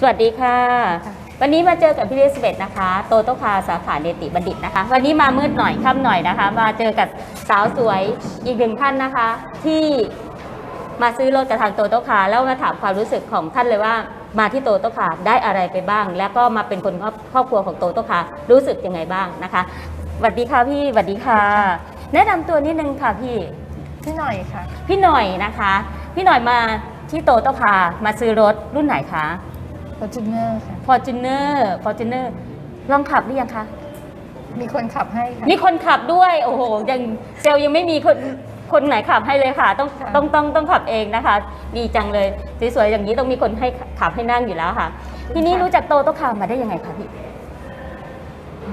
สวัสดีค่ะ วันนี้มาเจอกับพี่ลิสเบตนะคะ โตโตคาสาขาเนติบัณฑิตนะคะ วันนี้มามืดหน่อยค่ำหน่อยนะคะ มาเจอกับสาวสวยอีกหนึ่งท่านนะคะ ที่มาซื้อรถกับทางโตโตคาแล้วมาถามความรู้สึกของท่านเลยว่า มาที่โตโตคาได้อะไรไปบ้าง แล้วก็มาเป็นคนครอบครอบครัวของโตโตคารู้สึกยังไงบ้างนะคะสวัสดีค่ะพี่สวัสดีค่ะ แนะนำตัวนิดนึงค่ะพี่พี่หน่อยค่ะ พี่หน่อยนะคะ พี่หน่อยมาที่โตโตคามาซื้อรถรุ่นไหนคะ f o r t u n e r ค่ะ Fortuner Fortuner ลองขับหรือยังคะ มีคนขับให้ค่ะ มีคนขับด้วย โอ้โห ยังเซลล์ยังไม่มีคนคนไหนขับให้เลยค่ะ ต้องค่ะต้องต้องต้องขับเองนะคะ ดีจังเลยสวยๆอย่างนี้ต้องมีคนให้ขับให้นั่งอยู่แล้วค่ะ ทีนี้รู้จักโตโตคามาได้ยังไงคะพี่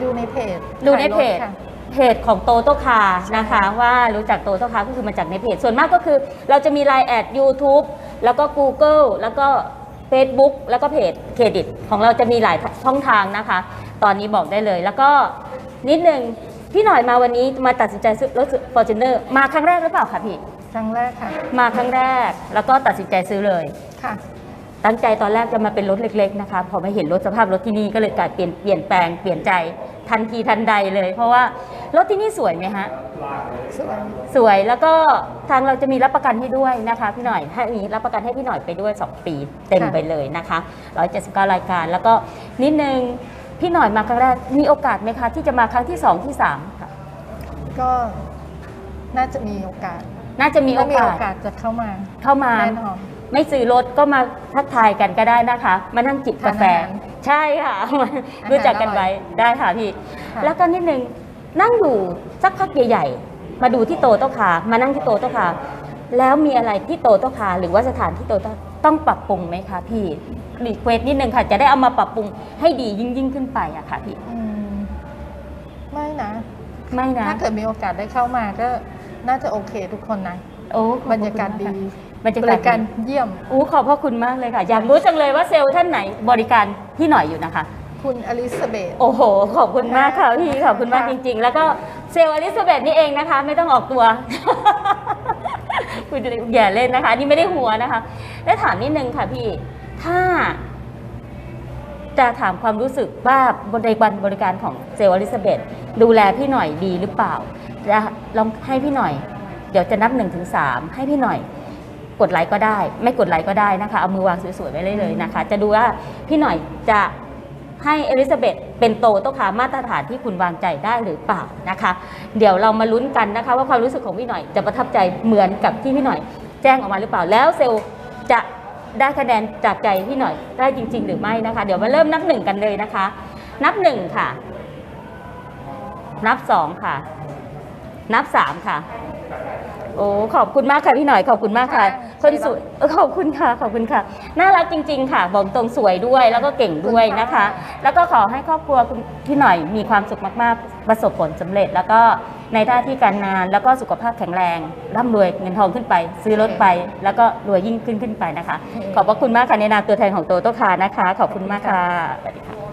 ดูในเพจดูในเพจขายรถค่ะเพจของโตโตคานะคะว่ารู้จักโตโตคาก็คือมาจากในเพจ ส่วนมากก็คือ เราจะมี Line แอด YouTube แล้วก็ Google แล้วก็ Facebook แล้วก็เพจเครดิต ของเราจะมีหลายช่องทางนะคะ ตอนนี้บอกได้เลย แล้วก็นิดนึงพี่หน่อยมาวันนี้มาตัดสินใจซื้อรถ Fortuner มาครั้งแรกหรือเปล่าคะพี่ ครั้งแรกค่ะ มาครั้งแรกแล้วก็ตัดสินใจซื้อเลย ค่ะ ตั้งใจตอนแรกจะมาเป็นรถเล็กๆนะคะพอมาเห็นรถสภาพรถที่นี่ก็เลยกลายเปลี่ยนเปลี่ยนแปลงเปลี่ยนใจทันทีทันใดเลย เพราะว่ารถที่นี่สวยไหมฮะ สวยสวยแล้วก็ทางเราจะมีรับประกันให้ด้วยนะคะพี่หน่อยให้มีรับประกันให้พี่หน่อยไปด้วย 2 ปีเต็มค่ะไปเลยนะคะ179 รายการ แล้วก็นิดนึงพี่หน่อยมาครั้งแรกมีโอกาสไหมคะ ที่จะมาครั้งที่ 2 ที่ 3 ค่ะ ก็น่าจะมีโอกาส น่าจะมีโอถ้ามีกาโอสกาสจะเข้ามาเข้ามา แน่นอน ไม่ซื้อรถก็มาทักทายกันก็ได้นะคะ มานั่งจิบกาแฟ ทานอาหารใช่ค่ะอาหารรู้จักกันอร่อยไว้ได้ค่ะพี่ ค่ะ แล้วก็นิดนึง นั่งอยู่สักพักใหญ่ๆ มาดูที่โตโต๊ะคามานั่งที่โตโต๊ะคาแล้วมีอะไรที่โตโต๊ะคาหรือว่าสถานที่โตโต๊ะต้องปรับปรุงไหมคะพี่รีเควสนิดนึงค่ะ จะได้เอามาปรับปรุงให้ดียิ่งยิ่งๆขึ้นไปอะค่ะพี่อืมไม่นะ ไม่นะ ถ้าเกิดมีโอกาสได้เข้ามาก็น่าจะโอเคทุกคนนะโอ้ขอบบรคุณรยากาศดีบรรยาบกาศริการดีเยี่ยมอู้ขอบพระคุณมากเลยค่ะ อยากรู้จังเลยว่าเซลล์ท่านไหนบริการพี่หน่อยอยู่นะคะ คุณอลิซาเบธ โอ้โห ขอบคุณมากค่ะพี่ ขอบคุณมากค่ะจริง ๆ แล้วก็เซลล์อลิซาเบธนี่เองนะคะ ไม่ต้องออกตัว คุณอย่าเล่นนะคะ นี่ไม่ได้หัวนะคะ แล้วถามนิดนึงค่ะพี่ ถ้า จะถามความรู้สึกว่าในวันบริการของเซลล์อลิซาเบธดูแลพี่หน่อยดีหรือเปล่าจะลองให้พี่หน่อย เดี๋ยวจะนับหนึ่งถึงสามให้พี่หน่อยกดไลค์ก็ได้ ไม่กดไลค์ก็ได้นะคะ เอามือวางสวยๆไว้เลยเลยนะคะ จะดูว่าพี่หน่อยจะ ให้เอลิซาเบธเป็นโตโตคามาตรฐานที่คุณวางใจได้หรือเปล่านะคะ เดี๋ยวเรามาลุ้นกันนะคะ ว่าความรู้สึกของพี่หน่อยจะประทับใจเหมือนกับที่พี่หน่อย แจ้งออกมาหรือเปล่า แล้วเซลล์จะได้คะแนนจากใจพี่หน่อยได้จริง ๆ หรือไม่นะคะ เดี๋ยวมาเริ่มนับหนึ่งกันเลยนะคะ นับหนึ่งค่ะ นับสองค่ะ นับสามค่ะ โอ้ขอบคุณมากค่ะพี่หน่อยขอบคุณมากค่ะค่ะ คนสวยเออขอบคุณค่ะขอบคุณค่ะ น่ารักจริง ๆ ค่ะบอกตรงสวยด้วยแล้วก็เก่งด้วยนะคะ แล้วก็ขอให้ครอบครัวคุณพี่หน่อยมีความสุขมากๆ ประสบผลสำเร็จ แล้วก็ในหน้าที่การงานแล้วก็สุขภาพแข็งแรงร่ำรวยเงินทองขึ้นไป ซื้อรถไป แล้วก็รวยยิ่งขึ้นขึ้นไปนะคะ ขอบพระคุณมากค่ะในนามตัวแทนของโตโตคานะคะ ขอบคุณมากค่ะสวัสดีค่ะ